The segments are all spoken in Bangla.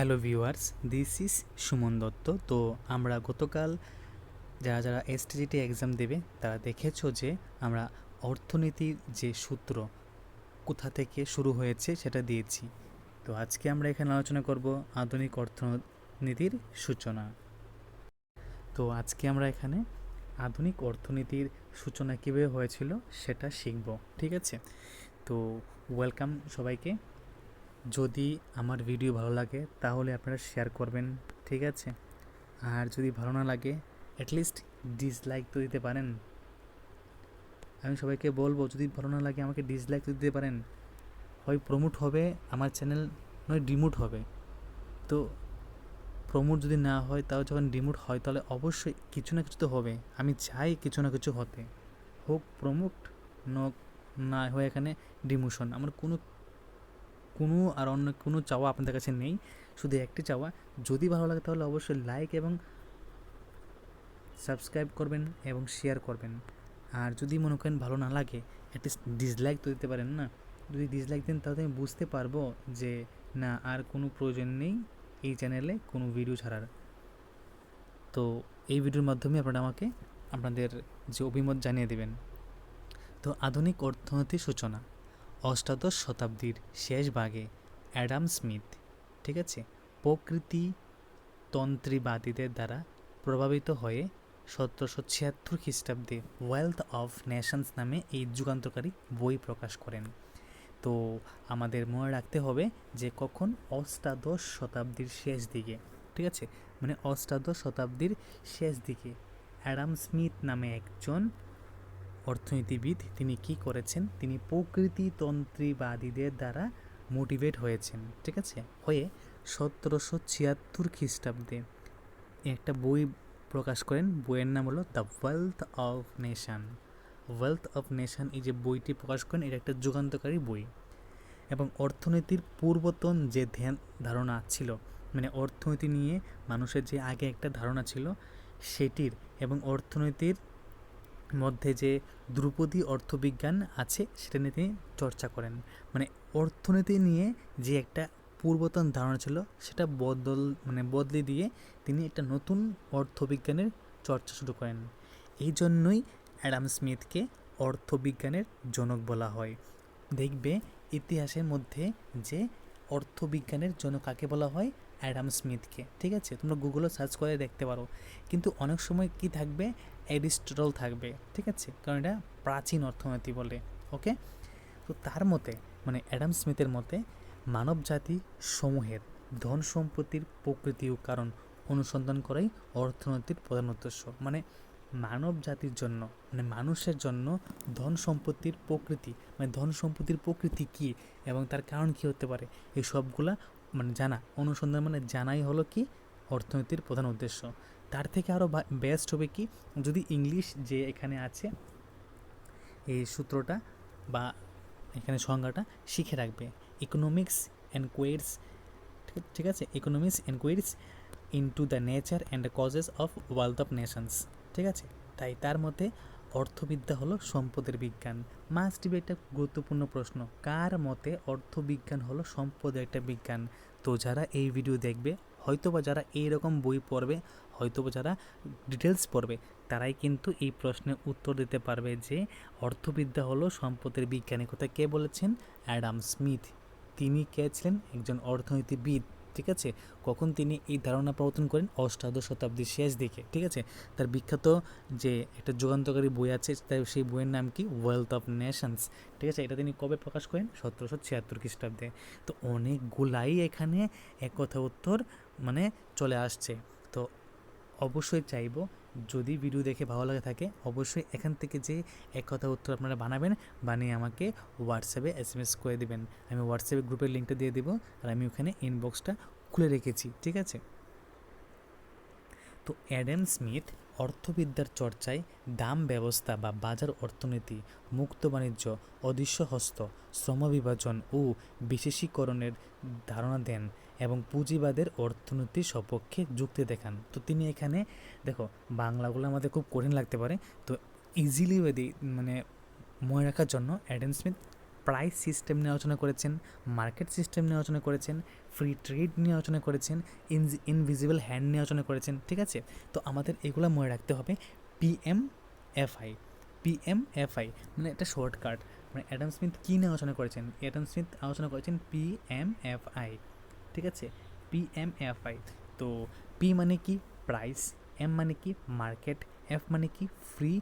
Hello viewers, this is Suman Dutta. তো আমরা গতকাল যারা যারা এসটিজিটি এক্সাম দেবে, তারা দেখেছ যে আমরা অর্থনীতির যে সূত্র কোথা থেকে শুরু হয়েছে সেটা দিয়েছি। তো আজকে আমরা এখানে আলোচনা করব আধুনিক অর্থনীতির সূচনা। তো আজকে আমরা এখানে আধুনিক অর্থনীতির সূচনা কীভাবে হয়েছিল সেটা শিখব, ঠিক আছে? তো ওয়েলকাম সবাইকে। যদি আমার ভিডিও ভালো লাগে, তাহলে আপনারা শেয়ার করবেন, ঠিক আছে? আর যদি ভালো না লাগে অ্যাটলিস্ট ডিসলাইক তো দিতে পারেন। আমি সবাইকে বলব, যদি ভালো না লাগে, আমাকে ডিসলাইক তো দিতে পারেন। হয় প্রমোট হবে, আমার চ্যানেল নয় ডিমোট হবে। তো প্রমোট যদি না হয়, তাও যখন ডিমোট হয়, তাহলে অবশ্যই কিছু না কিছু তো হবে। আমি চাই কিছু না কিছু হতে। হোক প্রমোট না হয় এখানে ডিমোশন আমার কোনো কোনো আর অন্য কোনো চাওয়া আপনাদের কাছে নেই, শুধু একটি চাওয়া। যদি ভালো লাগে তাহলে অবশ্যই লাইক এবং সাবস্ক্রাইব করবেন এবং শেয়ার করবেন। আর যদি মনে করেন ভালো না লাগে অ্যাটলিস্ট ডিসলাইক তো দিতে পারেন না। যদি ডিসলাইক দেন তাহলে আমি বুঝতে পারব যে না, আর কোনো প্রয়োজন নেই এই চ্যানেলে কোনো ভিডিও ছাড়ার। তো এই ভিডিওর মাধ্যমে আপনারা আমাকে, আপনাদের যে অভিমত জানিয়ে দেবেন। তো আধুনিক অর্থনীতির সূচনা। অষ্টাদশ শতাব্দীর শেষ ভাগে অ্যাডাম স্মিথ, ঠিক আছে? প্রকৃতি তন্ত্রীবাদীদের দ্বারা প্রভাবিত হয়ে সতেরোশো ছিয়াত্তর খ্রিস্টাব্দে ওয়েলথ অফ নেশনস নামে এই যুগান্তকারী বই প্রকাশ করেন। তো আমাদের মনে রাখতে হবে যে কখন অষ্টাদশ শতাব্দীর শেষ দিকে, ঠিক আছে? মানে অষ্টাদশ শতাব্দীর শেষ দিকে অ্যাডাম স্মিথ নামে একজন অর্থনীতিবিদ, তিনি কি করেছেন? তিনি প্রকৃতিতন্ত্রীবাদীদের দ্বারা মোটিভেট হয়েছেন, ঠিক আছে? হয়ে সতেরোশো ছিয়াত্তর খ্রিস্টাব্দে একটা বই প্রকাশ করেন, বইয়ের নাম হলো the wealth of nation. Wealth of nation, এই যে বইটি প্রকাশ করেন, এটা একটা যুগান্তকারী বই। এবং অর্থনীতির পূর্বতন যে ধ্যান, ধারণা ছিল মানে অর্থনীতি নিয়ে মানুষের যে আগে একটা ধারণা ছিল, সেটির এবং অর্থনীতির মধ্যে যে ধ্রুপদী অর্থবিজ্ঞান আছে, সেটা নিয়ে তিনি চর্চা করেন। মানে অর্থনীতি নিয়ে যে একটা পূর্বতন ধারণা ছিল, সেটা বদল মানে বদলে দিয়ে তিনি একটা নতুন অর্থবিজ্ঞানের চর্চা শুরু করেন। এই জন্যই অ্যাডাম স্মিথকে অর্থবিজ্ঞানের জনক বলা হয়। দেখবে ইতিহাসের মধ্যে যে অর্থবিজ্ঞানের জনক কাকে বলা হয়? অ্যাডাম স্মিথকে, ঠিক আছে? তোমরা গুগলে সার্চ করে দেখতে পারো। কিন্তু অনেক সময় কি থাকবে? অ্যারিস্টটল থাকবে, ঠিক আছে? কারণ এটা প্রাচীন অর্থনীতি বলে, ওকে? তো তার মতে মানে অ্যাডাম স্মিথের মতে মানব জাতি সমূহের ধন সম্পত্তির প্রকৃতি ও কারণ অনুসন্ধান করাই অর্থনীতির প্রধান উদ্দেশ্য। মানে মানব জাতির জন্য মানে মানুষের জন্য ধন সম্পত্তির প্রকৃতি মানে ধন সম্পত্তির প্রকৃতি কী এবং তার কারণ কী হতে পারে? এই সবগুলা মানে জানা, অনুসন্ধান মানে জানাই হলো কি? অর্থনীতির প্রধান উদ্দেশ্য। তার থেকে আরও বেস্ট হবে কি? যদি ইংলিশ যে এখানে আছে, এই সূত্রটা বা এখানে সংজ্ঞাটা শিখে রাখবে। ইকোনমিক্স এনকোয়ারিস ঠিক আছে? Economics enquiries into the nature and the causes of wealth of nations ঠিক আছে? তাই তার মতে অর্থবিদ্যা হলো সম্পদের বিজ্ঞান। মাস্ট বি একটা গুরুত্বপূর্ণ প্রশ্ন, কার মতে অর্থবিজ্ঞান হলো সম্পদের একটা বিজ্ঞান? তো যারা এই ভিডিও দেখবে, হয়তোবা যারা এই রকম বই পড়বে, হয়তোবা যারা ডিটেলস পড়বে, তারাই কিন্তু এই প্রশ্নের উত্তর দিতে পারবে যে অর্থবিদ্যা হলো সম্পদের বিজ্ঞানের কথা কে বলেছেন? Adam Smith. তিনি কে ছিলেন? একজন অর্থনীতিবিদ। ঠিক আছে? কখন তিনি এই ধারণা প্রবর্তন করেন? অষ্টাদশ শতাব্দীর শেষ দিকে, ঠিক আছে? তার বিখ্যাত যে একটা যুগান্তকারী বই আছে তাই সেই বইয়ের নাম কি? ওয়েলথ অফ নেশনস ঠিক আছে? এটা তিনি কবে প্রকাশ করেন? সতেরোশো ছিয়াত্তর খ্রিস্টাব্দে। তো অনেকগুলাই এখানে এক কথা উত্তর মানে চলে আসছে। তো অবশ্যই চাইব যদি ভিডিও দেখে ভালো লাগে থাকে, অবশ্যই এখান থেকে যে এক কথা উত্তর আপনারা বানাবেন, বানিয়ে আমাকে হোয়াটসঅ্যাপে এস এম এস করে দেবেন। আমি হোয়াটসঅ্যাপে গ্রুপের লিঙ্কটা দিয়ে দেবো আর আমি ওখানে ইনবক্সটা খুলে রেখেছি, ঠিক আছে? তো অ্যাডাম স্মিথ, অর্থবিদ্যার চর্চায় দাম ব্যবস্থা বা বাজার অর্থনীতি, মুক্ত বাণিজ্য অদৃশ্য হস্ত শ্রমবিভাজন ও বিশেষীকরণের ধারণা দেন। এবং পুঁজিবাদের অর্থনীতির সপক্ষে যুক্তি দেখান। তো তিনি এখানে, দেখো, বাংলাগুলো আমাদের খুব কঠিন লাগতে পারে। তো ইজিলি মানে মনে রাখার জন্য অ্যাডেন স্মিথ প্রাইস সিস্টেম নিয়ে আলোচনা করেছেন মার্কেট সিস্টেম নিয়ে আলোচনা করেছেন ফ্রি ট্রেড নিয়ে আলোচনা করেছেন ইনভিজিবল হ্যান্ড নিয়ে আলোচনা করেছেন, ঠিক আছে? তো আমাদের এগুলো মনে রাখতে হবে পিএম এফআই পিএমএফআই মানে একটা শর্টকাট মানে অ্যাডাম স্মিথ কী নিয়ে আলোচনা করেছেন? অ্যাডাম স্মিথ আলোচনা করেছেন পিএমএফআই ঠিক আছে? পিএমএফআই তো পি মানে কি? প্রাইস এম মানে কি? মার্কেট এফ মানে কি? ফ্রি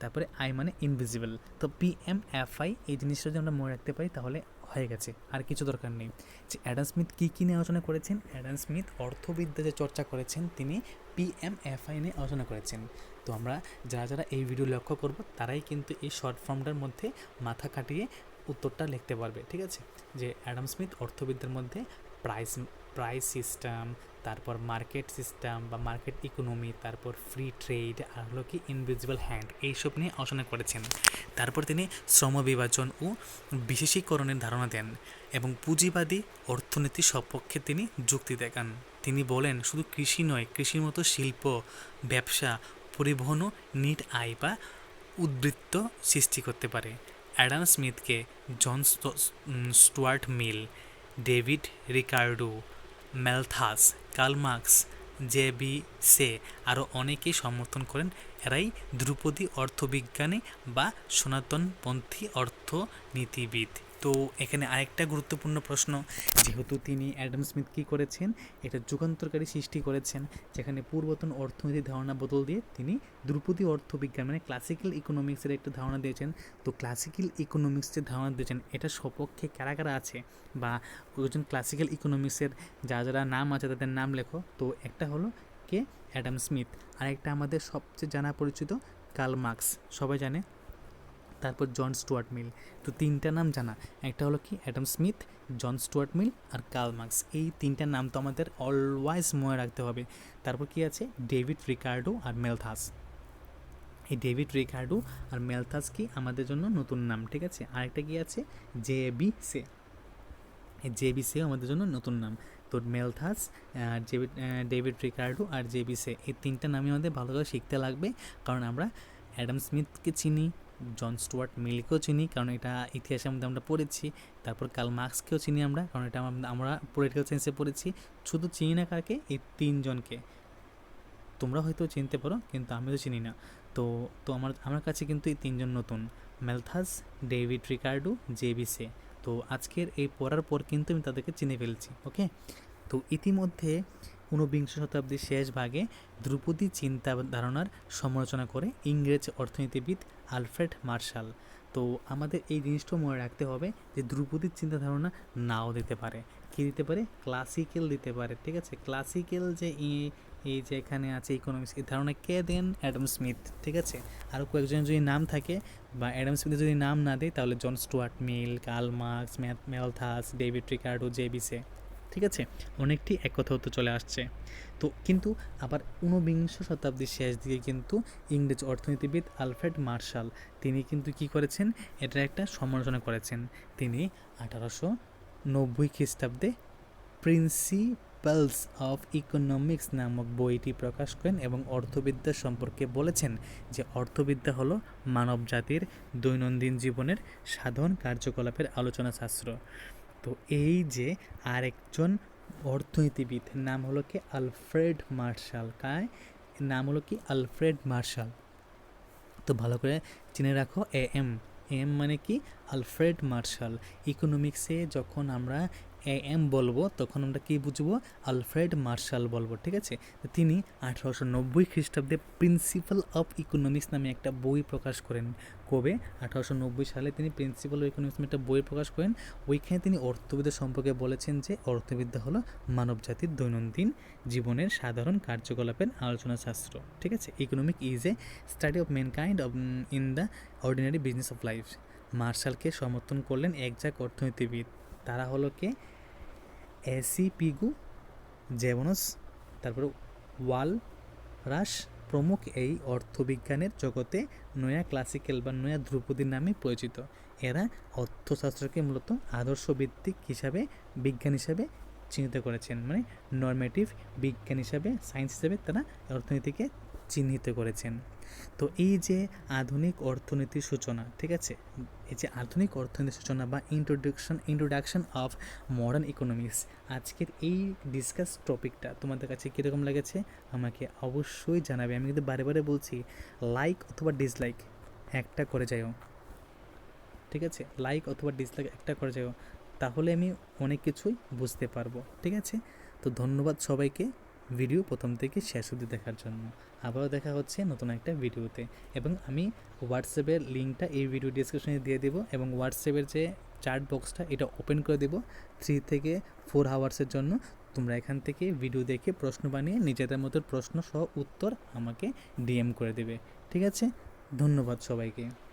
তারপরে আই মানে ইনভিজিবল তো পিএমএফআই এই জিনিসটা যদি আমরা মনে রাখতে পারি, তাহলে হয়ে গেছে। আর কিছু দরকার নেই। যে অ্যাডাম স্মিথ কী কী নিয়ে আলোচনা করেছেন? অ্যাডাম স্মিথ অর্থবিদ্যা যে চর্চা করেছেন, তিনি পিএমএফআই নিয়ে আলোচনা করেছেন। তো আমরা যারা যারা এই ভিডিও লক্ষ্য করব, তারাই কিন্তু এই শর্ট ফর্মটার মধ্যে মাথা কাটিয়ে উত্তরটা লিখতে পারবে। ঠিক আছে? যে অ্যাডাম স্মিথ অর্থবিদ্যার মধ্যে প্রাইস প্রাইস সিস্টেম তারপর মার্কেট সিস্টেম বা মার্কেট ইকোনমি তারপর ফ্রি ট্রেড আর হলো কি ইনভিজিবল হ্যান্ড এইসব নিয়ে আলোচনা করেছেন। তারপর তিনি শ্রম বিভাজন ও বিশেষীকরণের ধারণা দেন এবং পুঁজিবাদী অর্থনীতি সপক্ষে তিনি যুক্তি দেখান। তিনি বলেন, শুধু কৃষি নয়, কৃষির মতো শিল্প, ব্যবসা পরিবহনও নিট আয় বা উদ্বৃত্ত সৃষ্টি করতে পারে। Adam স্মিথকে John Stuart Mill David Ricardo Malthus Karl Marx J B Say আরও অনেকেই সমর্থন করেন। এরাই ধ্রুপদী অর্থবিজ্ঞানী বা সনাতনপন্থী অর্থনীতিবিদ। তো এখানে আরেকটা গুরুত্বপূর্ণ প্রশ্ন, যেহেতু তিনি অ্যাডাম স্মিথ কী করেছেন? এটা যুগান্তরকারী সৃষ্টি করেছেন, যেখানে পূর্বতন অর্থনীতির ধারণা বদল দিয়ে তিনি ধ্রুপদী অর্থবিজ্ঞান মানে ক্লাসিক্যাল ইকোনমিক্সের একটা ধারণা দিয়েছেন। তো ক্লাসিক্যাল ইকোনমিক্সের ধারণা দিয়েছেন, এটা সপক্ষে কারা কারা আছে? বা ওইজন ক্লাসিক্যাল ইকোনমিক্সের যা যারা নাম আছে তাদের নাম লেখো। তো একটা হলো কে? Adam Smith. আরেকটা আমাদের সবচেয়ে জানা পরিচিত কার্ল মার্কস। সবাই জানে? তারপর জন স্টুয়ার্ট মিল। তো তিনটা নাম জানা। একটা হলো কি? Adam Smith, John Stuart Mill আর কার্ল মার্কস। এই তিনটা নাম তো আমাদের অলওয়াইজ মনে রাখতে হবে। তারপর কি আছে? ডেভিড রিকার্ডো আর মেলথাস। এই ডেভিড রিকার্ডো আর মেলথাস কি আমাদের জন্য নতুন নাম, ঠিক আছে? আরেকটা কি আছে? J B Say. J B Say আমাদের জন্য নতুন নাম। তো মেলথাস ডেভিড ডেভিড রিকার্ডো আর জে বি সে। এই তিনটা নামই আমাদের ভালো করে শিখতে লাগবে। কারণ আমরা অ্যাডাম স্মিথকে চিনি জন স্টুয়ার্ট মিলকেও চিনি, কারণ এটা ইতিহাসের মধ্যে আমরা পড়েছি। তারপর কাল মার্কসকেও চিনি আমরা, কারণ এটা আমরা পলিটিক্যাল সায়েন্সে পড়েছি। শুধু চিনি না কাকে, এই তিনজনকে। তোমরা হয়তো চিনতে পারো, কিন্তু আমি তো চিনি না। তো তো আমার আমার কাছে কিন্তু এই তিনজন নতুন। মেলথাস, ডেভিড রিকার্ডো জেবিসে তো আজকের এই পড়ার পর কিন্তু আমি তাদেরকে চিনে ফেলছি, ওকে? তো ইতিমধ্যে ঊনবিংশ শতাব্দীর শেষ ভাগে ধ্রুপদী চিন্তা ধারণার সমালোচনা করে ইংরেজ অর্থনীতিবিদ আলফ্রেড মার্শাল। তো আমাদের এই জিনিসটাও মনে রাখতে হবে যে ধ্রুপদীর চিন্তা ধারণা নাও দিতে পারে। কী দিতে পারে? ক্লাসিক্যাল দিতে পারে, ঠিক আছে? ক্লাসিক্যাল যে এই যে এখানে আছে ইকোনমিক্স এই ধারণা কে দেন? অ্যাডাম স্মিথ, ঠিক আছে? আরও কয়েকজন যদি নাম থাকে বা অ্যাডাম স্মিথের যদি নাম না দেয়, তাহলে John Stuart Mill, Karl Marx Malthus, David Ricardo J B Say ঠিক আছে? অনেকটি এক কথা হতে চলে আসছে। তো কিন্তু আবার ঊনবিংশ শতাব্দীর শেষ দিকে কিন্তু ইংরেজ অর্থনীতিবিদ আলফ্রেড মার্শাল তিনি কিন্তু কি করেছেন? এটার একটা সমালোচনা করেছেন। তিনি আঠারোশো নব্বই খ্রিস্টাব্দে প্রিন্সিপালস অফ ইকোনমিক্স নামক বইটি প্রকাশ করেন এবং অর্থবিদ্যা সম্পর্কে বলেছেন যে অর্থবিদ্যা হলো মানব জাতির দৈনন্দিন জীবনের সাধারণ কার্যকলাপের আলোচনা শাস্ত্র তো এই যে আরেকজন অর্থনীতিবিদ নাম হলো কি? আলফ্রেড মার্শাল কায় নাম হলো কি? Alfred Marshall. তো ভালো করে চিনে রাখো, এ এম। এম মানে কি? Alfred Marshall. ইকোনমিক্সে যখন আমরা এম বলব, তখন আমরা কী বুঝব? আলফ্রেড মার্শাল বলব, ঠিক আছে? তিনি আঠারোশো নব্বই খ্রিস্টাব্দে প্রিন্সিপাল অফ ইকোনমিক্স নামে একটা বই প্রকাশ করেন। কবে? আঠারোশো নব্বই সালে তিনি প্রিন্সিপাল অফ ইকোনমিক্স নামে একটা বই প্রকাশ করেন। ওইখানে তিনি অর্থবিদ্যা সম্পর্কে বলেছেন যে, অর্থবিদ্যা হলো মানব জাতির দৈনন্দিন জীবনের সাধারণ কার্যকলাপের আলোচনা শাস্ত্র ঠিক আছে? Economic is a study of mankind of in the ordinary business of life মার্শালকে সমর্থন করলেন একজাক অর্থনীতিবিদ। তারা হলো কে? এসি পিগু জেবনস তারপরে ওয়াল রাস প্রমুখ এই অর্থবিজ্ঞানের জগতে নয়া ক্লাসিক্যাল বা নয়া ধ্রুপদীর নামে পরিচিত। এরা অর্থশাস্ত্রকে মূলত আদর্শভিত্তিক হিসাবে বিজ্ঞান হিসাবে চিহ্নিত করেছেন। মানে নর্মেটিভ বিজ্ঞান হিসাবে সায়েন্স হিসাবে তারা অর্থনীতিকে চিহ্নিত করেছেন। তো এই যে আধুনিক অর্থনীতির সূচনা, ঠিক আছে? এই যে আধুনিক অর্থনীতির সূচনা বা introduction introduction of modern economics আজকের এই ডিসকাস টপিকটা তোমাদের কাছে কীরকম লেগেছে? আমাকে অবশ্যই জানাবে। আমি কিন্তু বারে বারে বলছি লাইক অথবা ডিসলাইক একটা করে যাও ঠিক আছে? লাইক অথবা ডিসলাইক একটা করে যাও তাহলে আমি অনেক কিছুই বুঝতে পারব। ঠিক আছে? তো ধন্যবাদ সবাইকে। ভিডিও প্রথম থেকে শেষ অবধি দেখার জন্য। আবারও দেখা হচ্ছে নতুন একটা ভিডিওতে। এবং আমি হোয়াটসঅ্যাপের লিঙ্কটা এই ভিডিও ডিসক্রিপশনে দিয়ে দেবো এবং হোয়াটসঅ্যাপের যে চার্ট বক্সটা এটা ওপেন করে দেবো থ্রি থেকে ফোর আওয়ার্সের জন্য। তোমরা এখান থেকে ভিডিও দেখে প্রশ্ন বানিয়ে নিজেদের মতো প্রশ্ন সহ উত্তর আমাকে ডিএম করে দেবে। ঠিক আছে? ধন্যবাদ সবাইকে।